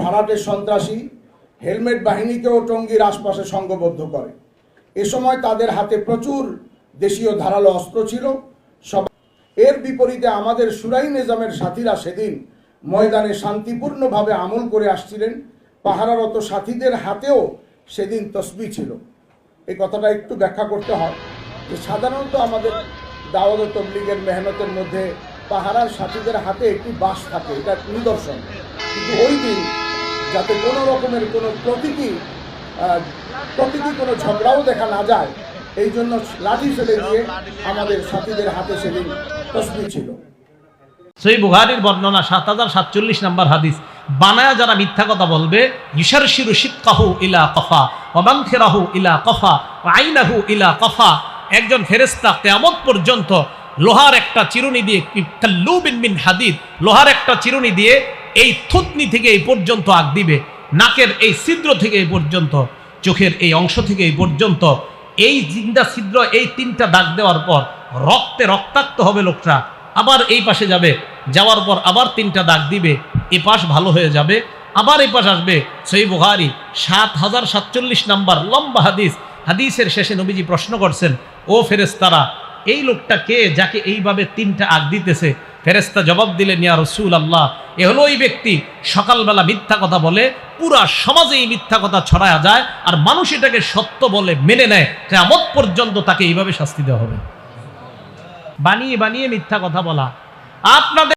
ভাড়াটে সন্ত্রাসী হেলমেট বাহিনীকেও টঙ্গীর আশপাশে সংঘবদ্ধ করে। এ সময় তাদের হাতে প্রচুর দেশীয় ধারালো অস্ত্র ছিল। সব এর বিপরীতে আমাদের সুরাই নিজামের সাথীরা সেদিন ময়দানে শান্তিপূর্ণভাবে আমল করে আসছিলেন। পাহারারত সাথীদের হাতেও সেদিন তসবি ছিল। এই কথাটা একটু ব্যাখ্যা করতে হয় যে সাধারণত আমাদের দাওয়াত তবলিগের মেহনতের মধ্যে পাহারার সাথীদের হাতে একটি বাস থাকে, এটা নিদর্শন। কিন্তু ওই দিন যাতে কোনো রকমের কোনো প্রতীকী প্রতীকী কোনো ঝগড়াও দেখা না যায়। এই জন্য লাঠি ফেলে দিয়ে আমাদের সাথীদের হাতে সেদিন তসবি ছিল। সেই বুহারির বর্ণনা সাত হাজার সাতচল্লিশ নম্বর হাদিস, বানায়া যারা মিথ্যা কথা বলবে ইশার শিরু শিক্ষাহু ইলা কফা অবাংখেরাহু ইলা কফা, আইনাহু ইলা কফা। একজন ফেরেস্তা কেয়ামত পর্যন্ত লোহার একটা চিরুনি দিয়ে কাল্লু বিন বিন হাদিদ, লোহার একটা চিরুনি দিয়ে এই থুতনি থেকে এই পর্যন্ত আগ দিবে, নাকের এই ছিদ্র থেকে এই পর্যন্ত, চোখের এই অংশ থেকে এই পর্যন্ত। এই জিন্দা ছিদ্র, এই তিনটা দাগ দেওয়ার পর রক্তে রক্তাক্ত হবে লোকটা। আবার এই পাশে যাবে, যাওয়ার পর আবার তিনটা দাগ দিবে, এ পাশ ভালো হয়ে যাবে, আবার এই পাশ আসবে। সই বুহারি সাত হাজার সাতচল্লিশ নাম্বার, লম্বা হাদিস। হাদিসের শেষে নবীজি প্রশ্ন করছেন, ও ফেরেস্তারা এই লোকটা কে যাকে এইভাবে তিনটা আগ দিতেছে? ফেরেস্তা জবাব দিলেন, ইয়া রসুল আল্লাহ এ হলো ওই ব্যক্তি। সকালবেলা মিথ্যা কথা বলে, পুরা সমাজে এই মিথ্যা কথা ছড়ায়া যায় আর মানুষ এটাকে সত্য বলে মেনে নেয়। কেমন পর্যন্ত তাকে এইভাবে শাস্তি দেওয়া হবে। বানিয়ে বানিয়ে মিথ্যা কথা বলা। আপনাদের